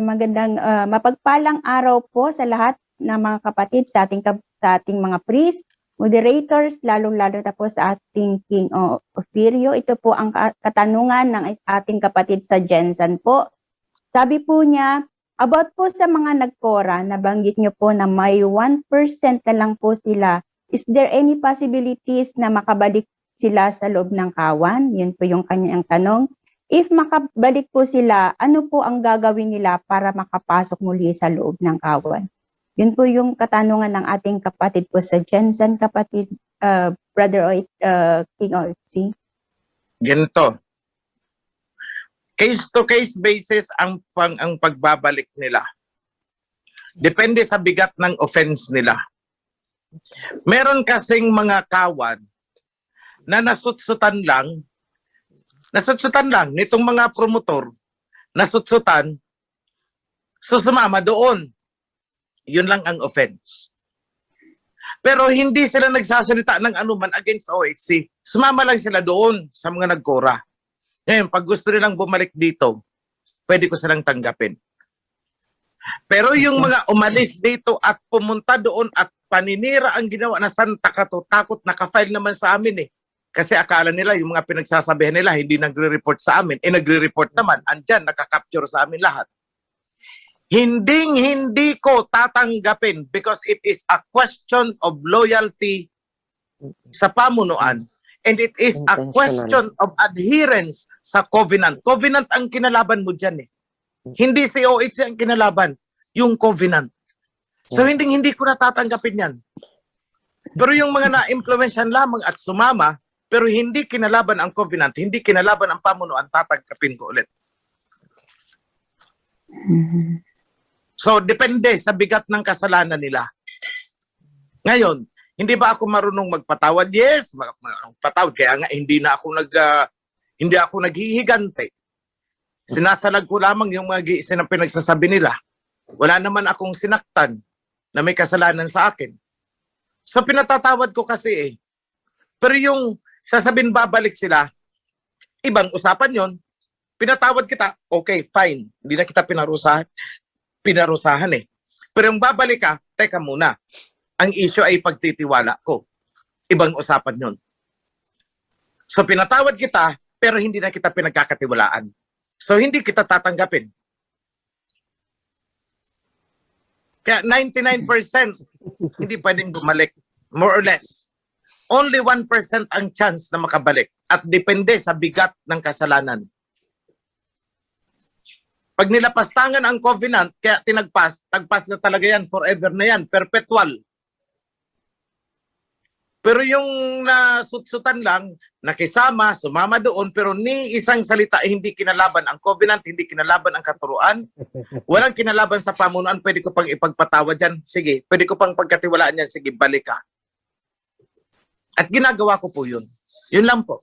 Magandang ah, mapagpalang araw po sa lahat ng mga kapatid sa ating sa ating mga priest, moderators, lalong-lalo na po sa ating King o. Ito po ang ka- katanungan ng ating kapatid sa Jensen po. Sabi po niya, about po sa mga nagkora, nabanggit niyo po na may 1% na lang po sila. Is there any possibilities na makabalik sila sa loob ng kawan? Yun po yung kanyang tanong. If makabalik po sila, ano po ang gagawin nila para makapasok muli sa loob ng kawan? Yun po yung katanungan ng ating kapatid po sa Jensen, kapatid, uh, Brother Oit, uh, King OFC. ganito. Case to case basis ang pang ang pagbabalik nila. Depende sa bigat ng offense nila. Meron kasing mga kawan na nasutsutan lang, nasutsutan lang nitong mga promotor, nasutsutan, so doon. Yun lang ang offense. Pero hindi sila nagsasalita ng anuman against OHC. Sumama lang sila doon sa mga nagkora. Ngayon, pag gusto nilang bumalik dito, pwede ko silang tanggapin. Pero yung mga umalis dito at pumunta doon at paninira ang ginawa na Santa Kato, takot nakafile naman sa amin eh. Kasi akala nila yung mga pinagsasabihan nila hindi nagre-report sa amin. Eh nagre-report naman, andyan, nakakapture sa amin lahat. Hinding hindi ko tatanggapin because it is a question of loyalty sa pamunuan and it is a question of adherence sa covenant. Covenant ang kinalaban mo dyan eh. Hindi si OH ang kinalaban, yung covenant. So hindi hindi ko natatanggapin yan. Pero yung mga na-implementan lamang at sumama, pero hindi kinalaban ang covenant, hindi kinalaban ang pamunuan, tatanggapin ko ulit. So, depende sa bigat ng kasalanan nila. Ngayon, hindi ba ako marunong magpatawad? Yes, mag- magpatawad. Kaya nga, hindi na ako nag, ah, hindi ako naghihigante. Sinasalag ko lamang yung mga sinang pinagsasabi nila. Wala naman akong sinaktan na may kasalanan sa akin. So, pinatatawad ko kasi eh. Pero yung sasabihin babalik sila, ibang usapan yon. Pinatawad kita, okay, fine. Hindi na kita pinarusahan pinarusahan eh. Pero yung babalik ka, teka muna. Ang issue ay pagtitiwala ko. Ibang usapan yon. So pinatawad kita, pero hindi na kita pinagkakatiwalaan. So hindi kita tatanggapin. Kaya 99% hindi pwedeng bumalik. More or less. Only 1% ang chance na makabalik. At depende sa bigat ng kasalanan. Pag nilapastangan ang covenant, kaya tinagpas, tagpas na talaga yan, forever na yan, perpetual. Pero yung nasutsutan lang, nakisama, sumama doon, pero ni isang salita eh, hindi kinalaban ang covenant, hindi kinalaban ang katuruan, walang kinalaban sa pamunuan, pwede ko pang ipagpatawad yan, sige, pwede ko pang pagkatiwalaan yan, sige, balik ka. At ginagawa ko po yun. Yun lang po.